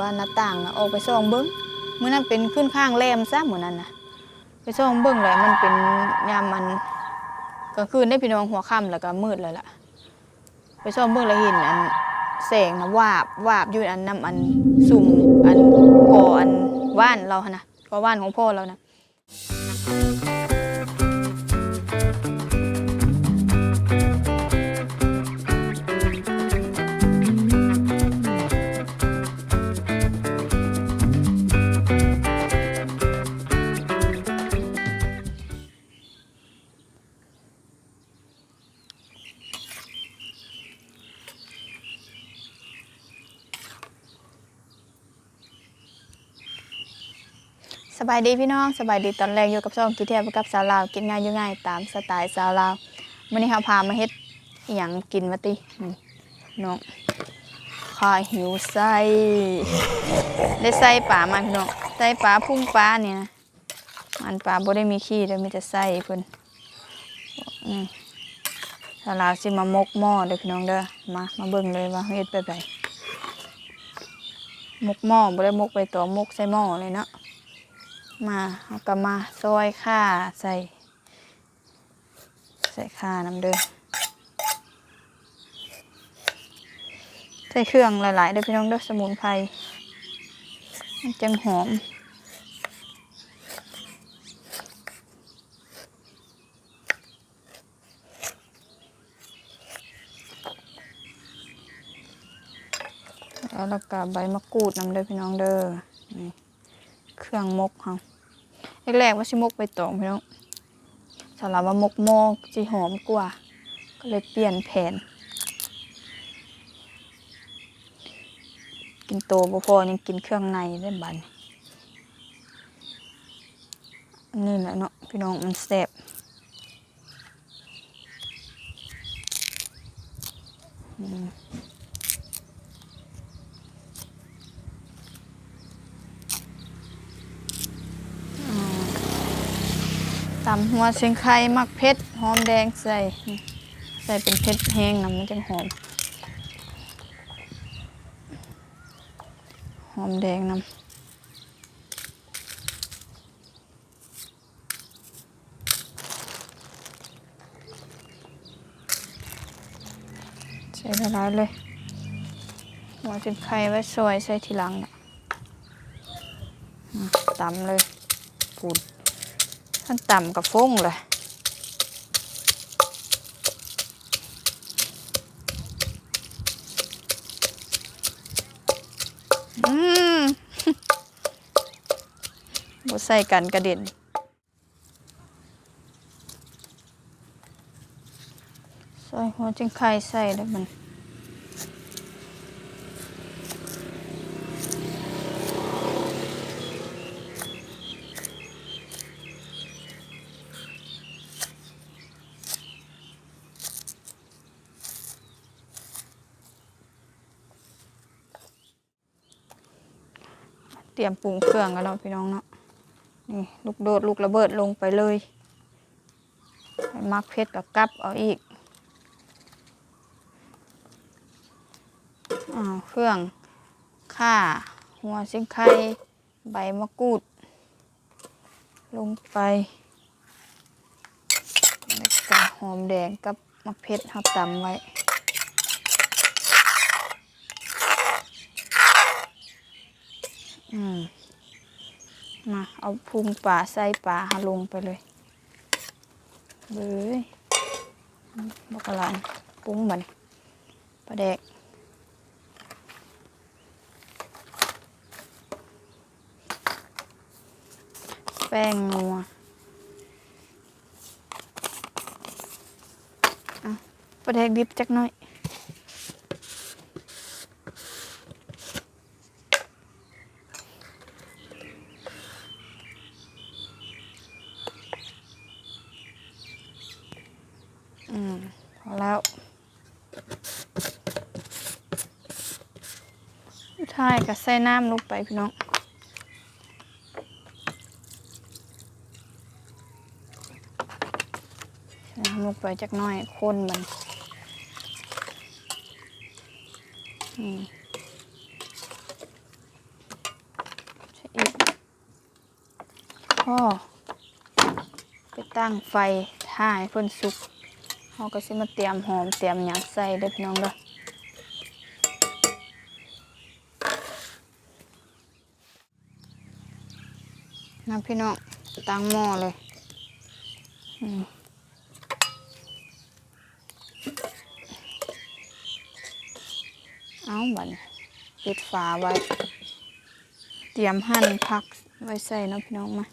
ว่าหน้าต่างนะออกไปส่องเบิ้งมื้อนั้นเป็นขึ้นข้างแรมซะมื้อนนั้นนะไปส่องเบิ้งแล้วมันเป็นยามมันกลางคืนได้พี่น้องหัวค่ำแล้วก็มืดแล้วล่ะ ไปส่องเบิ้งแล้วเห็นอันแสงนะวาบวาบอยู่อันน้ำอันสุ่มอันก่ออันว่านเราหั่นนะก่อว่านของพ่อเรานะ บายดีพี่น้องสบายดีตอนแรกอยู่กับช่องกิเทียบกับสาวลาวกินง่ายอยู่ง่ายตามสไตล์สาวลาวมื้อนี้เฮาพามาเฮ็ดอหยังกินวะตินี่น้องข้าหิวไส้ได้ไส้ปลามาพี่น้องไส้ปลาพุ่งปลาเนี่นะมันปลาบ่ได้มีขี้เด้มีแต่ไส้เพิ่นอืมสาวลาวสิมามกหม้อเด้อพี่น้องเด้อมามาเบิ่งเลยว่าเฮ็ดไปไดมกหม้อบ่ได้มกไปตัวมกใส่หม้อเลยเนาะ มาเอากลับมาซอยข่าใส่ ใส่ข่าน้ำเด้อใส่เครื่องหลายๆเด้อพี่น้องเด้อสมุนไพรมันจังหอมแล้วเราก็ใบมะกรูดน้ำเด้อพี่น้องเด้อนี่ รื่องมกค่ะแรกๆว่าชิมกไปตองพี่น้องสำหรับว่ามกมอกจีหอมกว่า ก็เลยเปลี่ยนแผน กินโตบ่พอยังกินเครื่องในได้บันนี่แหละเนาะพี่น้องมันแซ่บอืมำหัวเชียงไคมักเพชรหอมแดงใส่ ใส่เป็นเพชรแห้งนะมันจะหอม หอมแดงน้ำใส่ละลายเลยหัวเชียงไคไว้ซอยใส่ทีหลังน่ะอืมตำเลยปูด ท่านต่ำกับฟงเลยอืมบใส่กันกระเด็นใส่หัวจิงไข่ใส่แล้วมัน เตรียมปรุงเครื่องกันเนาะพี่น้องเนาะนี่ลูกโดดลูกระเบิดลงไปเลยให้มักเพชรกับกับเอาอีกอ้าวเครื่องข่าหัวซิงไข่ใบมะกรูด ลงไปแล้วก็หอมแดงกับมะเพชรทับตำไว้ อืมมาเอาพุงป่าใส่ป่าหาลงไปเลยเบยบอกกะลานปรุงมันปลาแดกแป้งนัวอะปลาแดกดิบจักหน่อย ใส่น้ำลงไปพี่น้องใส่น้ำลงไปจักน้อยข้นมันนี่ใช่อีกพ่อไปตั้งไฟท่าให้เพิ่นสุกเราก็สิมาเตรียมหอมเตรียมหยาดใส่เด้อพี่น้องด้วย น้ำพี่น้องตั้งหม้อเลยอืมเอาบันปิดฝาไว้ เตรียมหั่นผักไว้ใส่น้ำพี่น้องมา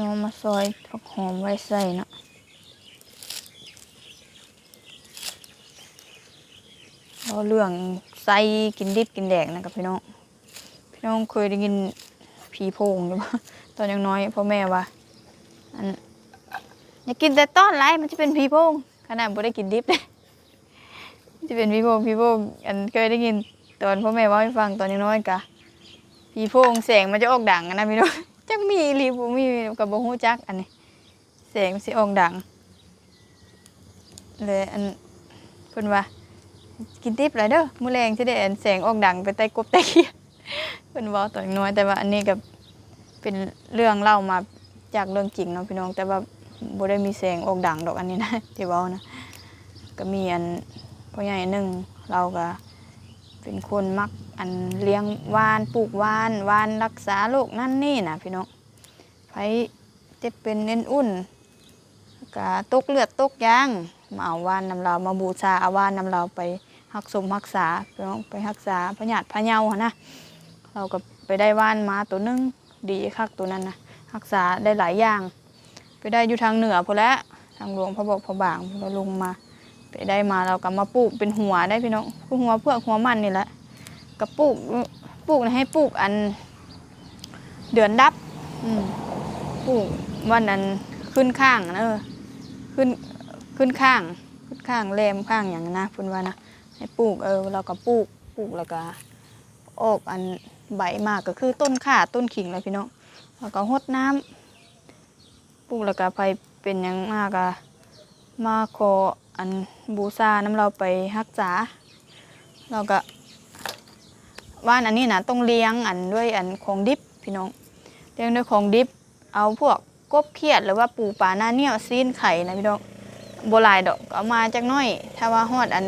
น้องมาซอยผักหอมไว้ใส่เนาะเราเรื่องใส่กินดิบกินแดกนะครับพี่น้อง พี่น้องเคยได้ยินผีโพงหรือเปล่าตอนยังน้อยพ่อแม่ว่าอันอย่ากินแต่ต้อนไรมันจะเป็นผีโพงขนาดบ่ได้กินดิบเลยจะเป็นผีโพงผีโพงอันเคยได้ยินตอนพ่อแม่ว่าให้ฟังตอนยังน้อยกะผีโพงแสงมันจะออกดังนะพี่น้อง จักมีอีหรีบ่มีกับบ่ฮู้จักอันนี้แสงมันสิออกดังเลยอันเพิ่นว่ากินดิบหลายเด้อมื้อแรงสิได้อันแสงออกดังไปใต้กบใต้เขียดเพิ่นเว้าตอนน้อยแต่ว่าอันนี้ก็เป็นเรื่องเล่ามาจากเรื่องจริงเนาะพี่น้อง แต่ว่าบ่ได้มีแสงออกดังดอกอันนี้นะที่เว้านะก็มีอันพ่อใหญ่หนึงเราก็ เป็นคนมักอันเลี้ยงวานปลูกวานวานรักษาโรคนั่นนี่นะพี่น้องไผเจ็บเป็นเอ็นอุ่นก็ตกเลือดตกยางมาเอาวานนำเรามาบูชาเอาวานนำเราไปรักสมรักษาพี่น้องไปรักษาพญาติพะเยาหนนะเราก็ไปได้ว่านมาตัวหนึงดีคักตัวนั้นนะรักษาได้หลายอย่าง ไปได้อยู่ทางเหนือพอแล้วทางหลวงพระบอกพระบางเราลงมา ไปได้มาเราก็มาปลูกเป็นหัวได้พี่น้องคือหัวเพื่อหัวมันนี่แหละก็ปลูกปลูกนให้ปลูกอัน เดือนดับปลูกวันนั้นขึ้นข้างนะเออขึ้นขึ้นข้าง ขึ้นข้างแรมข้างอย่างนั้นนะเพุ่นว่านะให้ปลูกเออเราก็ปลูกปลูกแล้วก็ออกอันใบมากก็คือต้นข่าต้นขิงเลยพี่น้องแล้วก็หดน้ำปลูกแล้วก็ไปเป็นหยังมากอะมาขออัน บูชาน้ำเราไปรักษาเราก็ว่านอันนี้นะต้องเลี้ยงอันด้วยอันของดิบพี่น้องเลี้ยงด้วยของดิบ เอาพวกกบเขียดหรือว่าปูปลาหน้าเนี่ยซีนไข่นะพี่น้องโบหลายดอกก็เอามาจากน้อย ถ้าว่าฮอดอัน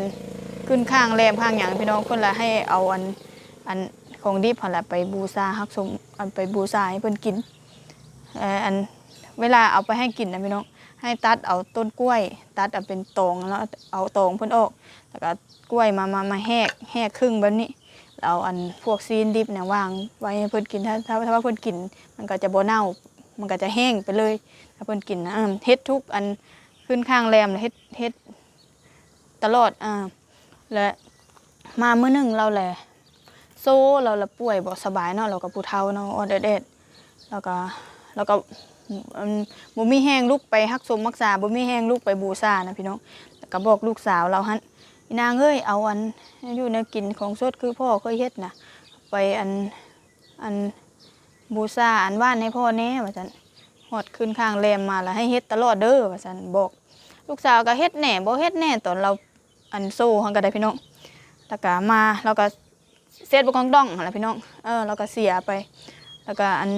ขึ้นข้างแรมข้างอย่างพี่น้องคนละให้เอาอันอันของดิบหั่นแหละไปบูชาฮักสมอันไปบูชาให้เพิ่นกินอันเวลาเอาไปให้กินนะพี่น้อง ให้ตัดเอาต้นกล้วย ตัดเอาเป็นตองแล้วเอาตองพิ่นออก แล้วก็กล้วยมามามาแหกแหกครึ่งแบบนี้เอาอันพวกซีนดิบเนี่ยวางไว้ให้เพิ่อนกินถ้าถ้าถ้าว่าเพิ่อนกิน มันก็จะบเน่า มันก็จะแห้งไปเลย ถ้าเพิ่อนกินนะเฮ็ดทุกอันขึ้นข้างแรมเลยเฮ็ดเฮ็ดตลอดอ่าและมาเมื้อหนึงเราแหละโซ่เราละป่วยบ่สบายเนาะเราก็ผู้เฒ่าเนาะออดเด็ดแล้วก็แล้วก็ อืมบ่มีแห้งลูกไปฮักสมรักษาบ่มีแห้งลูกไปบูชานะพี่น้องแล้วก็บอกลูกสาวเราหั่นนางเอ้ยเอาอันอยู่ในกินของสดคือพ่อเคยเฮ็ดนะไปอันอันบูชาอันว่านให้พ่อแน่ว่าซั่นฮอดขึ้นข้างแรมมาแล้วให้เฮ็ดตลอดเด้อว่าซั่นบอก ลูกสาวก็เฮ็ดแหน่บ่เฮ็ดแหน่ตอนเราอันโซ่หันก็ได้พี่น้องแล้วก็มาเราก็เซตบกองดองอะไรพี่น้องเออเราก็เสียไป แล้วก็อัน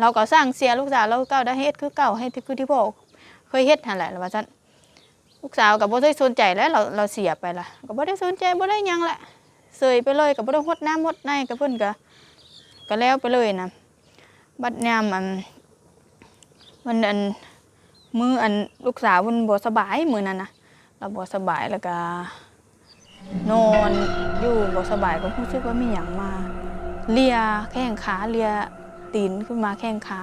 เราก็สร้างเสียลูกสาวเราเก่าได้เฮ็ดคือเก่าให้ที่คือที่พ่อเคยเฮ็ดหั่นแหละแล้วว่าซั่นลูกสาวก็บ่ได้สนใจแล้วเราเราเสียไปละก็บ่ได้สนใจบ่ได้หยังละเสยไปเลยก็บ่ได้ฮดน้ำฮดในก็เพิ่นก็ก็แล้วไปเลยนะบัดยามอันมันอันมืออันลูกสาวเพิ่นบ่สบายมื้อนั้นนะเราบ่สบายแล้วก็นอนอยู่บ่สบายก็รู้สึกว่ามีหยังมาเลียแข้งขาเลีย ตีนขึ้นมาแข้งขา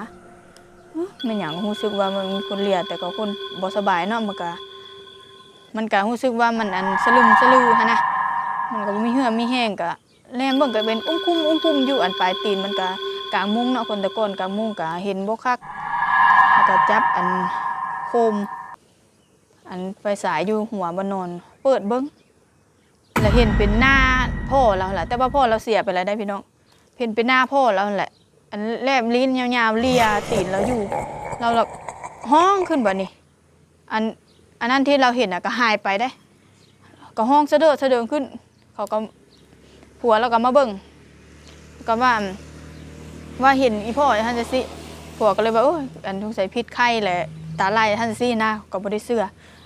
มันหยังรู้สึกว่ามันมีคนเลียแต่ก็คนบ่สบายเนาะมันก็มันก็รู้สึกว่ามันอันสลึมสลือหันะมันก็มีเหือมีแห้งก็แลมเบิ่งก็เป็นอุ้มคุ้มอุ้มคุ้มอยู่อันปลายตีนมันก็กลางมุ้งเนาะคนตะกอนกลางมุ้งก็เห็นบ่คักแล้วก็จับอันโคม อันไฟสายอยู่หัวบนนอนเปิดเบิ้งแล้วเห็นเป็นหน้าพ่อเราแหละแต่ว่าพ่อเราเสียไปแล้วได้พี่น้องเห็นเป็นหน้าพ่อเราแหละ อันแลบลิ้นยาวๆเลียตีนเราอยู่ เราแบบห้องขึ้นบ่นี่อันอันนั้นที่เราเห็นอะก็หายไปได้ ก็ห้องเสะเดอเสะดิงขึ้น เขาก็ผัวเราก็มาเบิ่งก็ว่าว่าเห็นอีพ่อท่านจะสิผัวก็เลยว่าโอ้ยอันสงสัยพิษไข้แหละตาไล่ท่านจะสินะก็บ่ได้เสื้อ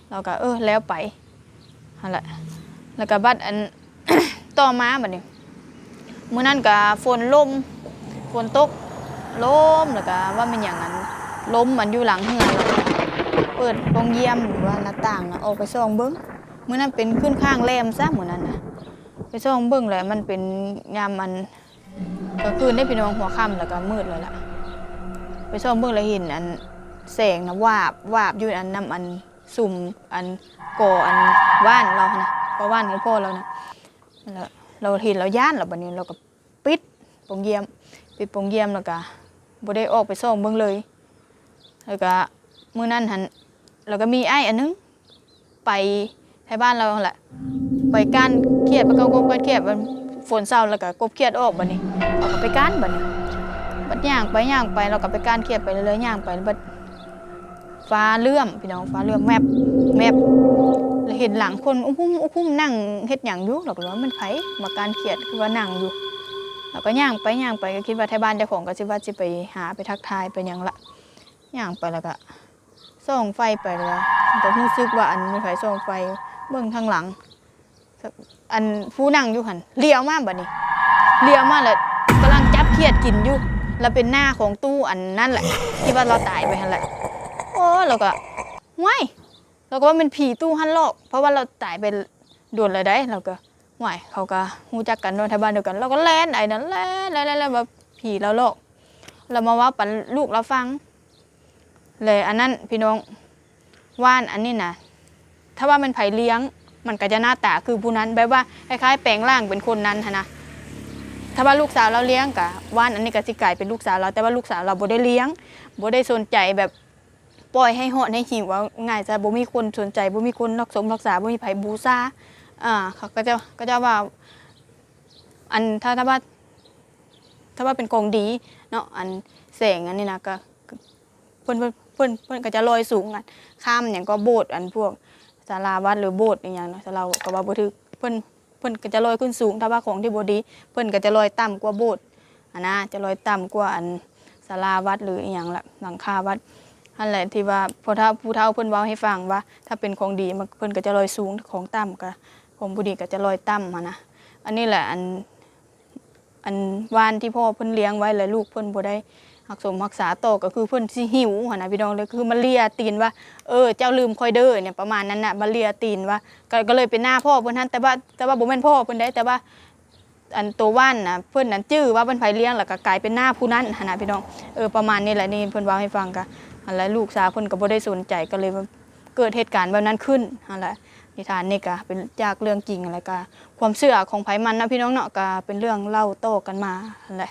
เราก็เออแล้วไปนั่นแหละแล้วก็บัดอันต่อมาบัดนี้มื้อนั้นก็ฝนลม ฝนตกล้มแล้วก็ว่ามันอย่างนั้นล้มมันอยู่หลังเฮือนเปิดโรงเยี่ยมหรือว่าหน้าต่างนะออกไปส่องเบิ่งเมื้อนั้นเป็นขึ้นข้างแรมซะเหมือนนั้นนะไปส่องเบิ่งแล้วมันเป็นยามมันก็คืนได้พี่น้องหัวค่ำแล้วก็มืดเลยล่ะ ไปส่องเบิ่งแล้วเห็นอันแสงนะวาบวาบอยู่อันน้ำอันสุ่มอันก่ออันว่านเรานะก็ว่านของพ่อเรานะแล้วเราเห็นเราย่านเราบัดนี้เราก็ปิดโปงเยี่ยม ปิดโปงเยี่ยมแล้วก็บ่ได้ออกไปส่องเบิ่งเลย แล้วก็มื้อนั้นหันแล้วก็มีไอ้อันนึง ไปไทบ้านเราแหละไปก้านเครียดไปก็กบกันเครียดมันฝนเศร้าแล้วก็กบเครียดออกบัดนี้เอาก็ไปก้านบัดนี้บัดย่างไปย่างไปเราก็ไปก้านเครียดไปเรื่อยๆย่างไปบัดฟ้าเลื่อมพี่น้องฟ้าเลื่อมแมบแมบเห็นหลังคนอุ้มอุ้มอุ้มนั่งเฮ็ดหยังอยู่เราก็ว่ามันไผมาการเครียดคือว่านั่งอยู่ เราก็ย่างไปย่างไปก็คิดว่าไทบ้านเจ้าของก็สิว่าสิไปหาไปทักทายไปหยังละย่างไปแล้วก็ส่องไฟไปเลยก็รู้สึกว่าอันมันไผส่องไฟเบิ่งทางหลัง อันผู้นั่งอยู่หันเลี้ยวมากบัดนี้เลี้ยวมากแล้วกำลังจับเครียดกินอยู่แล้วเป็นหน้าของตู้อันนั่นแหละ ที่ว่าเราตายไปหันแหละโอ้เราก็ว้ายเราก็ว่าเป็นผีตู้หันหลกเพราะว่าเราตายไปด่วนเลยได้เราก็ ว้ายเขาก็หูจักกันโดนทบ้านเดียวกัน เราก็แล่นไอ้นั้นแล่นแล่นแล่นแบบผีเราหลก เรามาว่าปันลูกเราฟัง เลยอันนั้นพี่น้องว่านอันนี้นะถ้าว่าเป็นไผ่เลี้ยง มันก็จะหน้าตาคือผู้นั้นแบบว่าคล้ายๆแปลงร่างเป็นคนนั้นนะถ้าว่าลูกสาวเราเลี้ยงกะว่านอันนี้ก็สิกลายเป็นลูกสาวเราแต่ว่าลูกสาวเราบ่ได้เลี้ยงบ่ได้สนใจแบบปล่อยให้หอดให้หิวว่าง่ายจะบ่มีคนสนใจบ่มีคนรักสมรักษาบ่มีไผบูชา อ่าเขาก็จะก็จะว่า อันถ้าถ้าว่าถ้าว่าเป็นกองดีเนาะอันแสงอันนี้นะก็เพิ่นเพิ่นเพิ่นเพิ่นก็จะลอยสูงกันข้ามอย่างก็โบสถ์อันพวกศาลาวัดหรือโบสถ์อย่างเนาะแต่เราก็ว่าบ่ถึกเพิ่นเพิ่นก็จะลอยขึ้นสูง ถ้าว่าของที่บ่ดี เพิ่นก็จะลอยต่ำกว่าโบสถ์อันนะจะลอยต่ำกว่าอันศาลาวัดหรืออีหยังละหลังคาวัดนั่นแหละที่ว่าพอถ้าผู้เฒ่าเพิ่นเว้าให้ฟังว่า ถ้าเป็นของดีมันเพิ่นก็จะลอยสูงของต่ำก็ ของบ่ดีก็จะลอยต่ำหันนะอันนี้แหละอันอันวานที่พ่อเพิ่นเลี้ยงไว้แล้วลูกเพิ่นบ่ได้รักสมรักษาโตก็คือเพิ่นสิหิวหนะพี่น้องเลยคือมาเลียตีนว่าเออเจ้าลืมคอยเด้อเนี่ยประมาณนั้นน่ะมาเลียตีนว่าก็ก็เลยเป็นหน้าพ่อเพิ่นท่านแต่ว่าแต่ว่าบ่แม่นพ่อเพิ่นได้แต่ว่าอันตัวว่านน่ะเพิ่อนนั้นจื้อว่าเพิ่นไผเลี้ยงแล้วก็กลายเป็นหน้าผู้นั้นนะพี่น้องเออประมาณนี้แหละนี่เพิ่อนว้าให้ฟังก็อันแล้วลูกสาวเพิ่อนก็บ่ได้สนใจก็เลย เกิดเหตุการณ์แบบนั้นขึ้นอะไรนิทานนี่ก็เป็นจากเรื่องจริงอะไรก็ความเชื่อของไผมันนะพี่น้องเนาะก็เป็นเรื่องเล่าโต้กันมาอะไร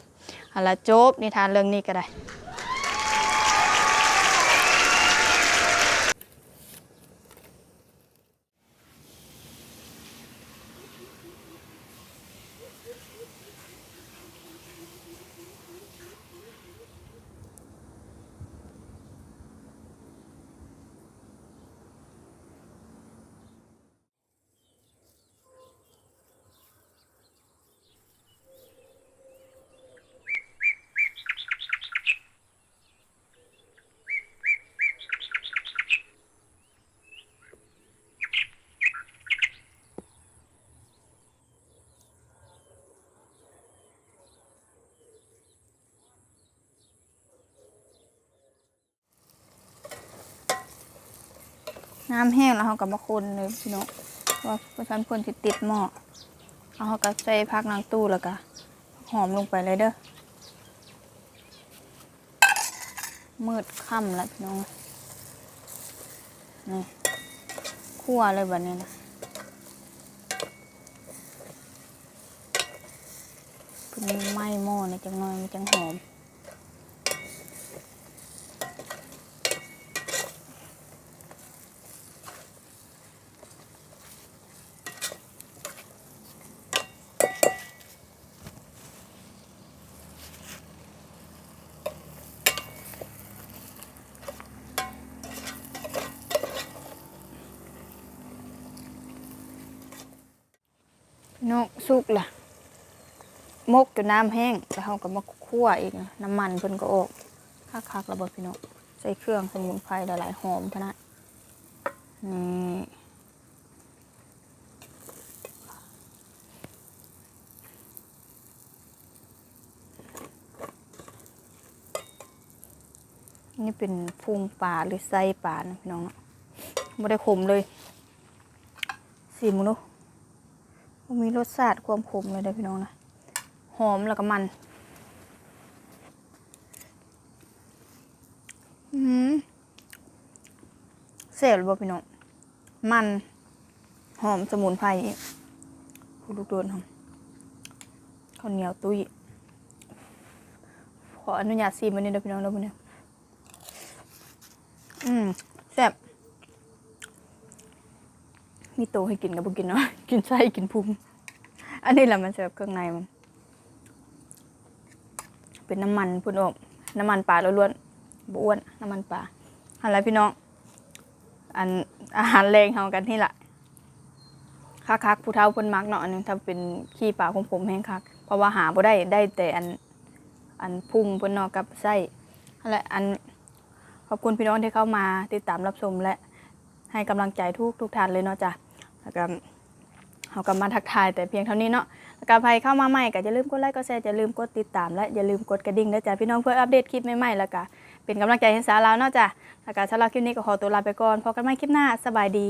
อะไรจบนิทานเรื่องนี้ก็ได้ น้ำแห้งแล้วเขาก็มาคนเลยพี่น้องว่าประชันเพิ่นสิติดหม้อเอาเขาก็ใส่พักนางตู้แล้วก็หอมลงไปเลยเด้อมืดค่ำแล้วพี่น้องนี่คั่วเลยแบบนี้นะเพิ่นไหม้หม้อนี่จังหน่อยมันจังหอม นกสุกล่ะมกจนน้ำแห้งแล้วเขาก็มาคั่วอีกนะน้ำมันเพิ่นก็ออกคักๆระเบิดพี่น้องใส่เครื่องสมุนไพรหลายๆหอมขนาดนี่นี่เป็นพุงปลาหรือไส้ปลานะพี่น้องเนาะไม่ได้ขมเลยสีมึงดูบ่ มีรสชาติความขมเลยเด้อพี่น้องนะหอมแล้วก็มัน อืมเสร็จบ่พี่น้อง มัน หอมสมุนไพรผู้ลูกโดนหอมข้าวเหนียวตุ้ยขออนุญาตซีมันนี่เด้อพี่น้องเด้อพี่น้องอืมแซ่บมีโตให้กินกับบุกินเนาะกินไส้กินพุง อันนี้แหละมันจะแบบเครื่องในมัน เป็นน้ำมันพุ่นออกน้ำมันปลาล้วนๆบอ้วนน้ำมันปลาอะไรพี่น้อง อันอาหารแรงเฮากันที่ละคักคักผู้เฒ่าพิ่นมักเนาะอันนึงถ้าเป็นขี้ปลาของผมแห้งคัก เพราะว่าหาบ่ได้ได้แต่อันอันพุ่งพิ่นนาะกับไส้นั่นแหละอันขอบคุณพี่น้องที่เข้ามาติดตามรับชมและให้กำลังใจทุกทุกท่านเลยเนาะจ้ะแล้วก็ เฮาก็มาทักทายแต่เพียงเท่านี้เนาะแล้วก็ใครเข้ามาใหม่ก็อย่าลืมกดไลค์กดแชร์อย่าลืมกดติดตาม และอย่าลืมกดกระดิ่งนะจ๊ะพี่น้องเพื่ออัปเดตคลิปใหม่ๆแล้วก็เป็นกำลังใจให้สาวลาวเนาะจ้ะแล้วก็สำหรับคลิปนี้ก็ขอตัวลาไปก่อนพบกันใหม่คลิปหน้าสบายดี